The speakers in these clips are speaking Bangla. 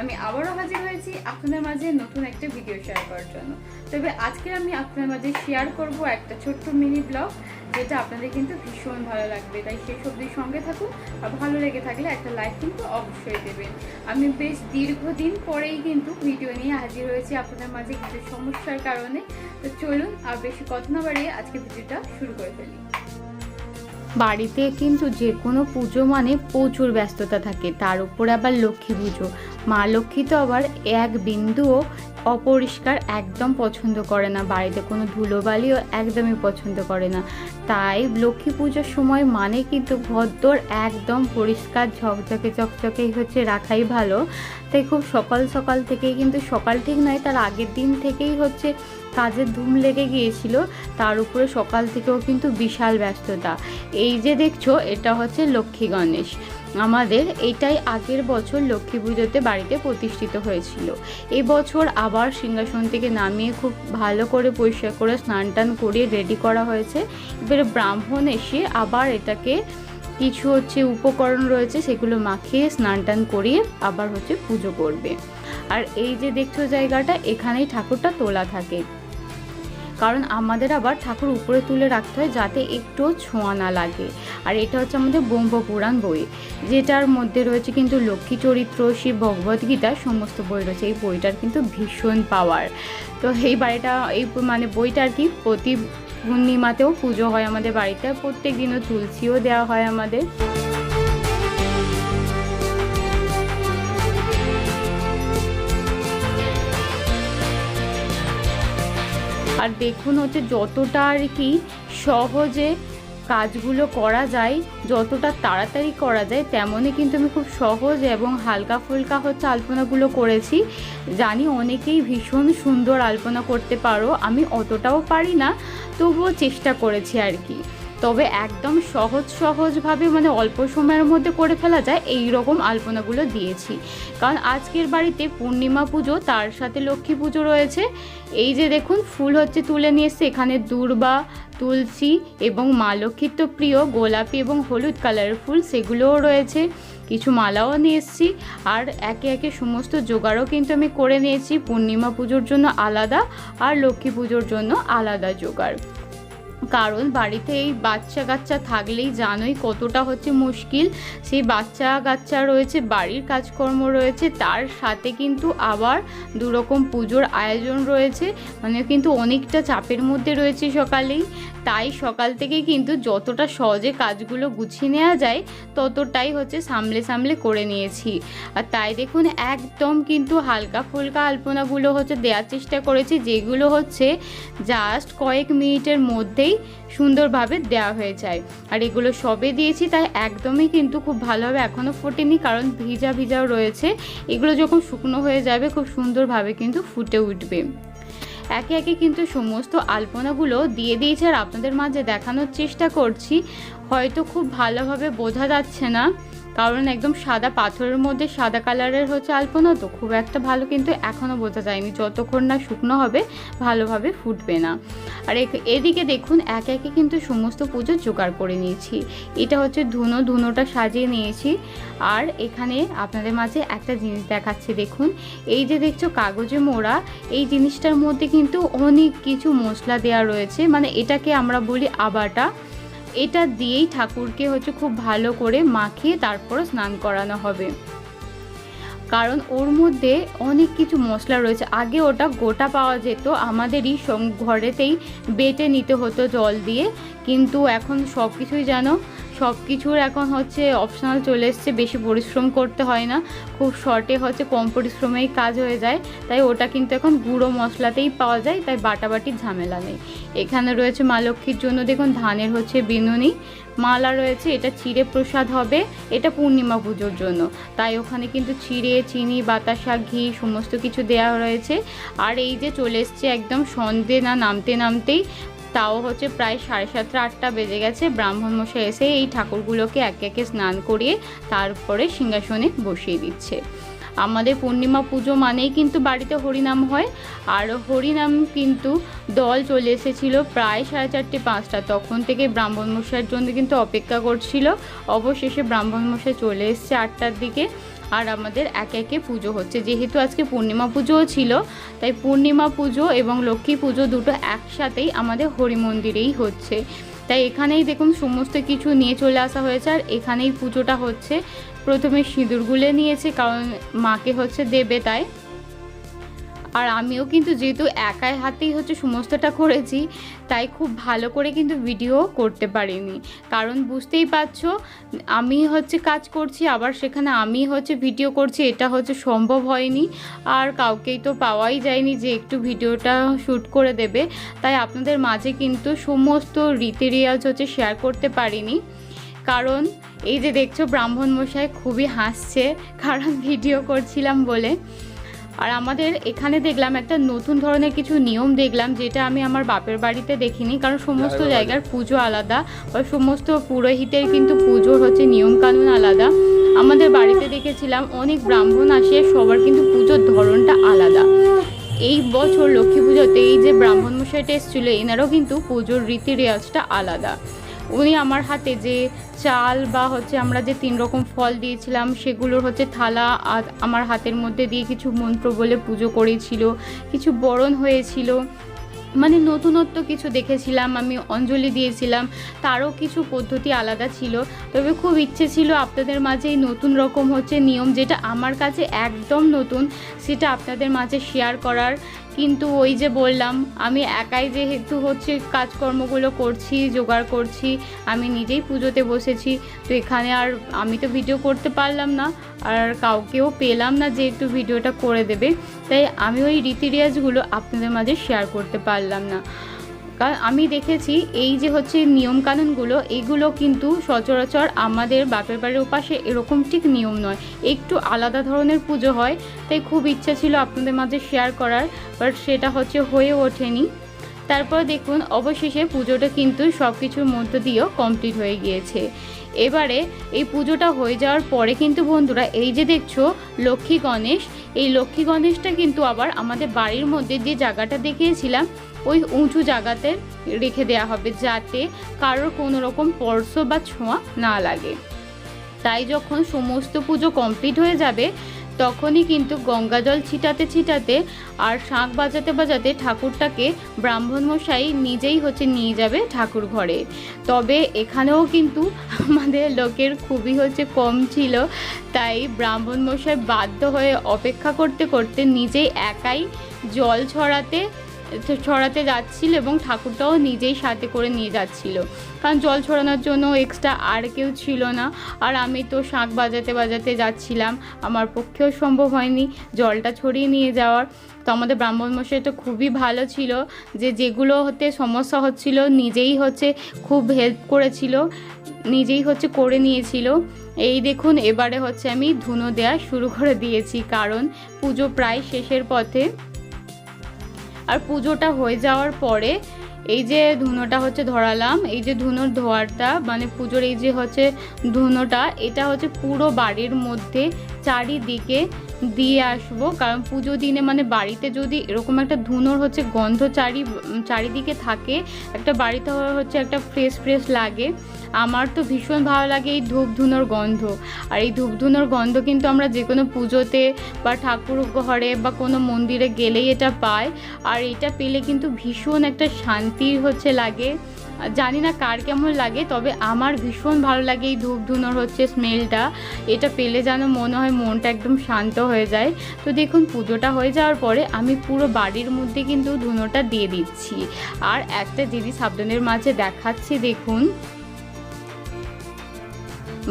আমি আবারও হাজির হয়েছি আপনাদের মাঝে নতুন একটা ভিডিও শেয়ার করার জন্য। তবে আজকে আমি আপনাদের মাঝে শেয়ার করব একটা ছোট্ট মিনি ব্লগ যেটা আপনাদের কিন্তু ভীষণ ভালো লাগবে। তাই সেই সবজির সঙ্গে থাকুন, আর ভালো লেগে থাকলে একটা লাইক কিন্তু অবশ্যই দেবেন। আমি বেশ দীর্ঘদিন পরেই কিন্তু ভিডিও নিয়ে হাজির হয়েছি আপনাদের মাঝে কিছু সমস্যার কারণে। তো চলুন আর বেশি কথা না বাড়িয়ে আজকে ভিডিওটা শুরু করে ফেলি। বাড়িতে কিন্তু যে কোনো পুজো মানে প্রচুর ব্যস্ততা থাকে, তার উপর আবার লক্ষ্মী পুজো। মা লক্ষ্মী তো আবার এক বিন্দুও অপরিষ্কার একদম পছন্দ করে না, বাড়িতে কোনো ধুলোবালিও একদমই পছন্দ করে না। তাই লক্ষ্মী পুজোর সময় মানে কিন্তু ঘরদোর একদম পরিষ্কার, ঝকঝকে চকচকেই হচ্ছে, রাখাই ভালো। তাই খুব সকাল সকাল থেকেই কিন্তু সকাল ঠিক নয়, তার আগের দিন থেকেই হচ্ছে কাজের ধুম লেগে গিয়েছিল, তার উপরে সকাল থেকেও কিন্তু বিশাল ব্যস্ততা। এই যে দেখছ, এটা হচ্ছে লক্ষ্মী গণেশ। আমাদের এটাই আগের বছর লক্ষ্মী পুজোতে বাড়িতে প্রতিষ্ঠিত হয়েছিল। বছর আবার সিংহাসন থেকে নামিয়ে খুব ভালো করে পরিষ্কার করে স্নান টান করিয়ে রেডি করা হয়েছে। এবারে ব্রাহ্মণ এসে আবার এটাকে কিছু হচ্ছে উপকরণ রয়েছে, সেগুলো মাখিয়ে স্নান টান করিয়ে আবার হচ্ছে পুজো করবে। আর এই যে দেখছ জায়গাটা, এখানেই ঠাকুরটা তোলা থাকে। কারণ আমাদের আবার ঠাকুর উপরে তুলে রাখতে হয় যাতে একটুও ছোঁয়া না লাগে। আর এটা হচ্ছে আমাদের ব্রহ্মপুরাণ বই, যেটার মধ্যে রয়েছে কিন্তু লক্ষ্মী চরিত্র, শিব ভগবত গীতা, সমস্ত বই রয়েছে। এই বইটার কিন্তু ভীষণ পাওয়ার। তো এই বাড়িটা, এই মানে বইটা আর কি প্রতি পূর্ণিমাতেও পুজো হয় আমাদের বাড়িতে। প্রত্যেক দিনও তুলসীও দেওয়া হয় আমাদের। আর দেখুন হচ্ছে যতটা আর কি সহজে কাজগুলো করা যায়, যতটা তাড়াতাড়ি করা যায়, তেমনই কিন্তু আমি খুব সহজ এবং হালকা ফুলকা হচ্ছে আলপনাগুলো করেছি। জানি অনেকেই ভীষণ সুন্দর আলপনা করতে পারো, আমি অতটাও পারি না, তবুও চেষ্টা করেছি আর কি। তবে একদম সহজ সহজভাবে মানে অল্প সময়ের মধ্যে করে ফেলা যায় এই রকম আলপনাগুলো দিয়েছি। কারণ আজকের বাড়িতে পূর্ণিমা পুজো, তার সাথে লক্ষ্মী পুজো রয়েছে। এই যে দেখুন, ফুল হচ্ছে তুলে নিয়ে এসছে, এখানে দূর্বা, তুলসী এবং মা লক্ষ্মীর তো প্রিয়, গোলাপি এবং হলুদ কালারের ফুল সেগুলোও রয়েছে। কিছু মালাও নিয়ে এসেছি। আর একে একে সমস্ত জোগাড়ও কিন্তু আমি করে নিয়েছি। পূর্ণিমা পুজোর জন্য আলাদা আর লক্ষ্মী পুজোর জন্য আলাদা জোগাড়। কারণ বাড়িতে এই বাচ্চা কাচ্চা থাকলেই জানোই কতটা হচ্ছে মুশকিল। সেই বাচ্চা কাচ্চা রয়েছে, বাড়ির কাজকর্ম রয়েছে, তার সাথে কিন্তু আবার দুরকম পুজোর আয়োজন রয়েছে। মানে কিন্তু অনেকটা চাপের মধ্যে রয়েছে সকালেই। তাই সকাল থেকে কিন্তু যতটা সহজে কাজগুলো গুছিয়ে নেওয়া যায়, ততটাই হচ্ছে সামলে সামলে করে নিয়েছি। আর তাই দেখুন, একদম কিন্তু হালকা ফুলকা আলপনাগুলো হচ্ছে দেওয়ার চেষ্টা করেছি, যেগুলো হচ্ছে জাস্ট কয়েক মিনিটের মধ্যেই সুন্দরভাবে দেওয়া হয়ে যায়। আর এগুলো সবে দিয়েছি, তাই একদমই কিন্তু খুব ভালোভাবে এখনও ফোটেনি, কারণ ভিজা ভিজাও রয়েছে। এগুলো যখন শুকনো হয়ে যাবে, খুব সুন্দরভাবে কিন্তু ফুটে উঠবে। একে একে কিন্তু সমস্ত আলপনাগুলো দিয়ে দিয়েছে, আর আপনাদের মাঝে দেখানোর চেষ্টা করছি। হয়তো খুব ভালোভাবে বোঝা যাচ্ছে না। কারণ একদম সাদা পাথরের মধ্যে সাদা কালারের হচ্ছে আলপনা তো খুব একটা ভালো কিন্তু এখনও বোঝা যায়নি। যতক্ষণ না শুকনো হবে, ভালোভাবে ফুটবে না। আর এদিকে দেখুন, একে একে কিন্তু সমস্ত পুজো জোগাড় করে নিয়েছি। এটা হচ্ছে ধুনো, ধুনোটা সাজিয়ে নিয়েছি। আর এখানে আপনাদের মাঝে একটা জিনিস দেখাচ্ছি, দেখুন। এই যে দেখছ কাগজে মোড়া, এই জিনিসটার মধ্যে কিন্তু অনেক কিছু মশলা দেওয়া রয়েছে। মানে এটাকে আমরা বলি আবাটা। এটা দিয়েই ঠাকুরকে হচ্ছে খুব ভালো করে মাখিয়ে তারপর স্নান করানো হবে। কারণ ওর মধ্যে অনেক কিছু মশলা রয়েছে। আগে ওটা গোটা পাওয়া যেত, আমাদেরই ঘরেতেই বেটে নিতে হতো জল দিয়ে। কিন্তু এখন সব কিছুই যেন সব কিছুর এখন হচ্ছে অপশনাল চলে এসছে, বেশি পরিশ্রম করতে হয় না। খুব শর্টে হচ্ছে কম পরিশ্রমেই কাজ হয়ে যায়। তাই ওটা কিন্তু এখন গুঁড়ো মশলাতেই পাওয়া যায়, তাই বাটাবাটির ঝামেলা নেই। এখানে রয়েছে মা লক্ষ্মীর জন্য দেখুন ধানের হচ্ছে বিনুনি, মালা রয়েছে, এটা চিড়ে প্রসাদ হবে, এটা পূর্ণিমা পুজোর জন্য। তাই ওখানে কিন্তু চিড়ে, চিনি, বাতাসা, ঘি সমস্ত কিছু দেওয়া রয়েছে। আর এই যে চলে এসছে একদম সন্ধে না নামতে নামতেই তাও হচ্ছে প্রায় সাড়ে সাতটা, আটটা বেজে গেছে। ব্রাহ্মণ মশাই এসে এই ঠাকুরগুলোকে একে একে স্নান করিয়ে তারপরে সিংহাসনে বসিয়ে দিচ্ছে। আমাদের পূর্ণিমা পুজো মানেই কিন্তু বাড়িতে হরিনাম হয়। আর হরিনাম কিন্তু দল চলে এসেছিল প্রায় সাড়ে চারটে, পাঁচটা। তখন থেকে ব্রাহ্মণ মশাইয়ের জন্য কিন্তু অপেক্ষা করছিল। অবশেষে ব্রাহ্মণ মশাই চলে এসছে আটটার দিকে। আর আমাদের একে একে পুজো হচ্ছে। যেহেতু আজকে পূর্ণিমা পুজোও ছিল, তাই পূর্ণিমা পুজো এবং লক্ষ্মী পুজো দুটো একসাথেই আমাদের হরি মন্দিরেই হচ্ছে। তাই এখানেই দেখুন সমস্ত কিছু নিয়ে চলে আসা হয়েছে। আর এখানেই পুজোটা হচ্ছে। প্রথমে সিঁদুর গুলে নিয়েছে, কারণ মাকে হচ্ছে দেবে তাই। আর আমিও কিন্তু যেহেতু একাই হাতেই হচ্ছে সমস্তটা করেছি, তাই খুব ভালো করে কিন্তু ভিডিও করতে পারিনি। কারণ বুঝতেই পারছ, আমি হচ্ছে কাজ করছি, আবার সেখানে আমি হচ্ছে ভিডিও করছি, এটা হচ্ছে সম্ভব হয়নি। আর কাউকেই তো পাওয়াই যায়নি যে একটু ভিডিওটা শ্যুট করে দেবে। তাই আপনাদের মাঝে কিন্তু সমস্ত রীতি রেওয়াজ হচ্ছে শেয়ার করতে পারিনি। কারণ এই যে দেখছ, ব্রাহ্মণ মশাই খুবই হাসছে, কারণ ভিডিও করছিলাম বলে। আর আমাদের এখানে দেখলাম একটা নতুন ধরনের কিছু নিয়ম দেখলাম যেটা আমি আমার বাপের বাড়িতে দেখিনি কারণ সমস্ত জায়গার পুজো আলাদা বা সমস্ত পুরোহিতের কিন্তু পুজোর হচ্ছে নিয়মকানুন আলাদা। আমাদের বাড়িতে দেখেছিলাম অনেক ব্রাহ্মণ আসে সবার কিন্তু পুজোর ধরনটা আলাদা। এই বছর লক্ষ্মী পুজোতে এই যে ব্রাহ্মণ মশাইটা এসেছিল এনারও কিন্তু পুজোর রীতি রেওয়াজটা আলাদা। উনি আমার হাতে যে চাল বা হচ্ছে আমরা যে তিন রকম ফল দিয়েছিলাম, সেগুলোর হচ্ছে থালা আর আমার হাতের মধ্যে দিয়ে কিছু মন্ত্র বলে পুজো করেছিল, কিছু বরণ হয়েছিল মানে নতুনত্ব কিছু দেখেছিলাম, আমি অঞ্জলি দিয়েছিলাম, তারও কিছু পদ্ধতি আলাদা ছিল। তবে খুব ইচ্ছে ছিল আপনাদের মাঝে নতুন রকম হচ্ছে নিয়ম যেটা আমার কাছে একদম নতুন, সেটা আপনাদের মাঝে শেয়ার করার। কিন্তু ওই যে বললাম, আমি একাই যেহেতু হচ্ছে কাজকর্মগুলো করছি, জোগাড় করছি, আমি নিজেই পুজোতে বসেছি, তো এখানে আর আমি তো ভিডিও করতে পারলাম না, আর কাউকেও পেলাম না যে একটু ভিডিওটা করে দেবে। তাই আমি ওই রীতি রেওয়াজগুলো আপনাদের মাঝে শেয়ার করতে পারলাম না। কারণ আমি দেখেছি এই যে হচ্ছে নিয়মকানুনগুলো, এগুলো কিন্তু সচরাচর আমাদের বাপের বাড়ির ওপাশে এরকম ঠিক নিয়ম নয়। একটু আলাদা ধরনের পুজো হয়, তাই খুব ইচ্ছা ছিল আপনাদের মাঝে শেয়ার করার বাট সেটা হচ্ছে হয়ে ওঠেনি। তারপর দেখুন, অবশেষে পুজোটা কিন্তু সব কিছুর মধ্য দিয়েও কমপ্লিট হয়ে গিয়েছে। এবারে এই পুজোটা হয়ে যাওয়ার পরে কিন্তু বন্ধুরা, এই যে দেখছ লক্ষ্মী গণেশ, এই লক্ষ্মী গণেশটা কিন্তু আবার আমাদের বাড়ির মধ্যে যে জায়গাটা দেখিয়েছিলাম ওই উঁচু জায়গাতে রেখে দেওয়া হবে যাতে কারোর কোনো রকম স্পর্শ বা ছোঁয়া না লাগে। তাই যখন সমস্ত পুজো কমপ্লিট হয়ে যাবে, তখনই কিন্তু গঙ্গা জল ছিটাতে ছিটাতে আর শাঁখ বাজাতে বাজাতে ঠাকুরটাকে ব্রাহ্মণ মশাই নিজেই হচ্ছে নিয়ে যাবে ঠাকুর ঘরে। তবে এখানেও কিন্তু আমাদের লোকের খুবই হচ্ছে কম ছিল, তাই ব্রাহ্মণ মশাই বাধ্য হয়ে অপেক্ষা করতে করতে নিজেই একাই জল ছড়াতে ছড়াতে যাচ্ছিল এবং ঠাকুরটাও নিজেই সাথে করে নিয়ে যাচ্ছিল। কারণ জল ছড়ানোর জন্য এক্সট্রা আর কেউ ছিল না। আর আমি তো শাঁখ বাজাতে বাজাতে যাচ্ছিলাম। আমার পক্ষেও সম্ভব হয়নি জলটা ছড়িয়ে নিয়ে যাওয়ার। তো আমাদের ব্রাহ্মণ মশাই তো খুবই ভালো ছিল যে যেগুলো হতে সমস্যা হচ্ছিল নিজেই হচ্ছে খুব হেল্প করেছিল, নিজেই হচ্ছে করে নিয়েছিল। এই দেখুন, এবারে হচ্ছে আমি ধুনো দেওয়া শুরু করে দিয়েছি। কারণ পুজো প্রায় শেষের পথে। আর পুজোটা হয়ে যাওয়ার পরে এই যে ধুনোটা হচ্ছে ধরালাম, এই যে ধুনোর ধোয়ারটা মানে পুজোর এই যে হচ্ছে ধুনোটা, এটা হচ্ছে পুরো বাড়ির মধ্যে চারিদিকে দিয়ে আসব। কারণ পুজো দিনে মানে বাড়িতে যদি এরকম একটা ধুনোর হচ্ছে গন্ধ চারি, চারিদিকে থাকে, একটা বাড়িতে হচ্ছে একটা ফ্রেশ ফ্রেশ লাগে। আমার তো ভীষণ ভালো লাগে এই ধূপ ধুনোর গন্ধ। আর এই ধূপ ধুনোর গন্ধ কিন্তু আমরা যে কোনো পুজোতে বা ঠাকুর ঘরে বা কোনো মন্দিরে গেলেই এটা পাই। আর এটা পেলে কিন্তু ভীষণ একটা শান্তি হচ্ছে লাগে। জানি না কার কেমন লাগে, তবে আমার ভীষণ ভালো লাগে এই ধূপ ধুনোর হচ্ছে স্মেলটা। এটা পেলে যেন মনে হয় মনটা একদম শান্ত হয়ে যায়। তো দেখুন, পুজোটা হয়ে যাওয়ার পরে আমি পুরো বাড়ির মধ্যে কিন্তু ধুনোটা দিয়ে দিচ্ছি। আর একটা জিনিস আপনাদের মাঝে দেখাচ্ছি, দেখুন।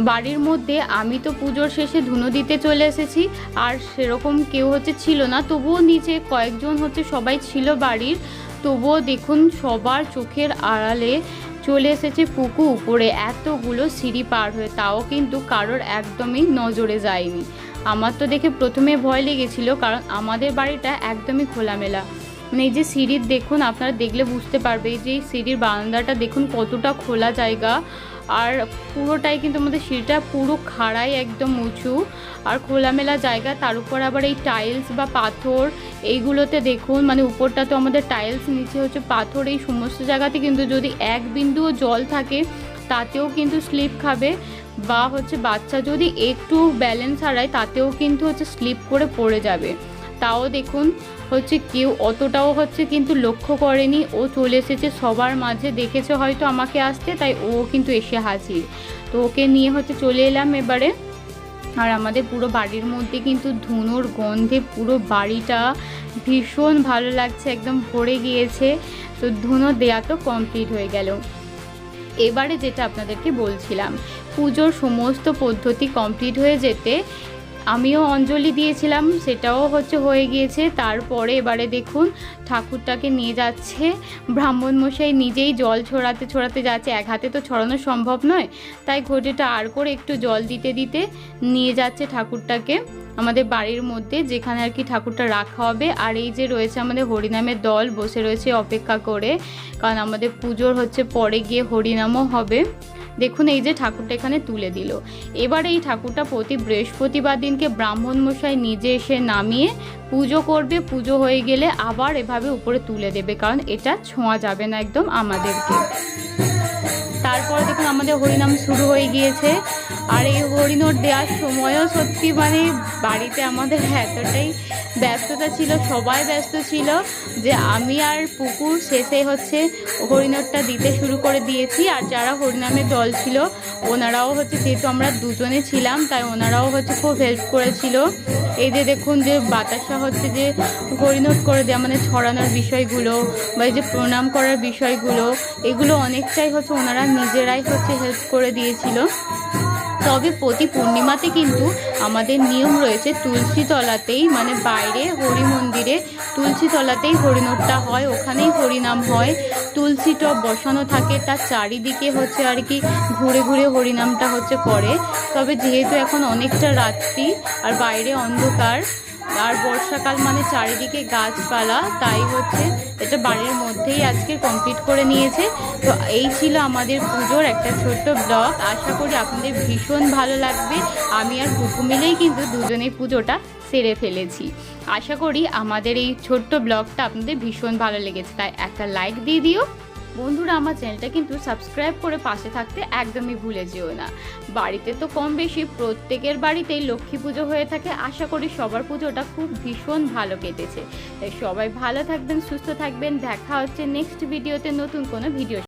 বাড়ির মধ্যে আমি তো পুজোর শেষে ধুনো দিতে চলে এসেছি, আর সেরকম কেউ হচ্ছে ছিল না। তবুও নিচে কয়েকজন হচ্ছে সবাই ছিল বাড়ির। তবুও দেখুন সবার চোখের আড়ালে চলে এসেছে পুকু উপরে। এতগুলো সিঁড়ি পার হয়ে তাও কিন্তু কারোর একদমই নজরে যায়নি। আমার তো দেখে প্রথমে ভয় লেগেছিল, কারণ আমাদের বাড়িটা একদমই খোলামেলা। মানে এই যে সিঁড়ির দেখুন, আপনারা দেখলে বুঝতে পারবে যে এই সিঁড়ির বারান্দাটা দেখুন কতটা খোলা জায়গা। আর পুরোটাই কিন্তু আমাদের সিঁড়িটা পুরো খাড়াই একদম উঁচু। আর খোলামেলা জায়গা, তার উপর আবার এই টাইলস বা পাথর, এইগুলোতে দেখুন মানে উপরটা তো আমাদের টাইলস নিচে হচ্ছে পাথর, এই সমস্ত জায়গাতে কিন্তু যদি এক বিন্দুও জল থাকে, তাতেও কিন্তু স্লিপ খাবে। বা হচ্ছে বাচ্চা যদি একটু ব্যালেন্স হারায়, তাতেও কিন্তু হচ্ছে স্লিপ করে পড়ে যাবে। তাও দেখুন হচ্ছে কেউ অতটাও হচ্ছে কিন্তু লক্ষ্য করেনি। ও চলে এসেছে, সবার মাঝে দেখেছে হয়তো আমাকে আসতে, তাই ও কিন্তু এসে হাজির। তো ওকে নিয়ে হচ্ছে চলে এলাম এবারে। আর আমাদের পুরো বাড়ির মধ্যে কিন্তু ধুনোর গন্ধে পুরো বাড়িটা ভীষণ ভালো লাগছে, একদম ভরে গিয়েছে। তো ধুনো দেয়া তো কমপ্লিট হয়ে গেল। এবারে যেটা আপনাদেরকে বলছিলাম, পুজোর সমস্ত পদ্ধতি কমপ্লিট হয়ে যেতে আমিও অঞ্জলি দিয়েছিলাম, সেটাও হচ্ছে হয়ে গিয়েছে। তারপরে এবারে দেখুন, ঠাকুরটাকে নিয়ে যাচ্ছে। ব্রাহ্মণ মশাই নিজেই জল ছড়াতে ছড়াতে যাচ্ছে। এক হাতে তো ছড়ানো সম্ভব নয়। তাই ঘটিটা আর করে একটু জল দিতে দিতে নিয়ে যাচ্ছে ঠাকুরটাকে। আমাদের বাড়ির মধ্যে যেখানে আর কি ঠাকুরটা রাখা হবে। আর এই যে রয়েছে আমাদের হরিনামের দল, বসে রয়েছে অপেক্ষা করে। কারণ আমাদের পুজোর হচ্ছে পরে গিয়ে হরিনামও হবে। দেখুন, এই যে ঠাকুরটা এখানে তুলে দিল। এবার এই ঠাকুরটা প্রতি বৃহস্পতিবার দিনকে ব্রাহ্মণ মশাই নিজে এসে নামিয়ে পুজো করবে। পুজো হয়ে গেলে আবার এভাবে উপরে তুলে দেবে, কারণ এটা ছোঁয়া যাবে না একদম আমাদেরকে। তারপরে দেখুন, আমাদের হরিনাম শুরু হয়ে গিয়েছে। আর এই হরিনোট দেওয়ার সময়ও সত্যি মানে বাড়িতে আমাদের এতটাই ব্যস্ততা ছিল, সবাই ব্যস্ত ছিল যে আমি আর পুকুর শেষে হচ্ছে হরিণরটা দিতে শুরু করে দিয়েছি। আর যারা হরিনামের দল ছিল, ওনারাও হচ্ছে যেহেতু আমরা দুজনে ছিলাম, তাই ওনারাও হচ্ছে খুব হেল্প করেছিল। এই যে দেখুন যে বাতাসা হচ্ছে যে হরিণট করে দেওয়া মানে ছড়ানোর বিষয়গুলো বা এই যে প্রণাম করার বিষয়গুলো, এগুলো অনেকটাই হচ্ছে ওনারা নিজেরাই হচ্ছে হেল্প করে দিয়েছিল। তবে প্রতি পূর্ণিমাতে কিন্তু আমাদের নিয়ম রয়েছে তুলসী তলাতেই মানে বাইরে হরি মন্দিরে তুলসী তলাতেই হরিণটা হয়, ওখানেই হরিনাম হয়। তুলসী টপ বসানো থাকে, তার চারিদিকে হচ্ছে আর কি ঘুরে ঘুরে হরিনামটা হচ্ছে করে। তবে যেহেতু এখন অনেকটা রাত্রি আর বাইরে অন্ধকার আর বর্ষাকাল মানে চারিদিকে গাছপালা, তাই হচ্ছে এটা বাড়ির মধ্যেই আজকে কমপ্লিট করে নিয়েছে। তো এই ছিল আমাদের পুজোর একটা ছোট্ট ব্লগ আশা করি আপনাদের ভীষণ ভালো লাগবে। আমি আর কুকু মিলেই কিন্তু দুজনেই পুজোটা সেরে ফেলেছি। আশা করি আমাদের এই ছোট্ট ব্লগটা আপনাদের ভীষণ ভালো লেগেছে। তাই একটা লাইক দিয়ে দিও। বন্ধুরা, আমার চ্যানেলটা কিন্তু সাবস্ক্রাইব করে পাশে থাকতে একদমই ভুলে যেও না। বাড়িতে তো কম বেশি প্রত্যেকের বাড়িতেই লক্ষ্মী পুজো হয়ে থাকে। আশা করি সবার পুজোটা খুব ভীষণ ভালো কেটেছে। তাই সবাই ভালো থাকবেন, সুস্থ থাকবেন। দেখা হচ্ছে নেক্সট ভিডিওতে নতুন কোনো ভিডিও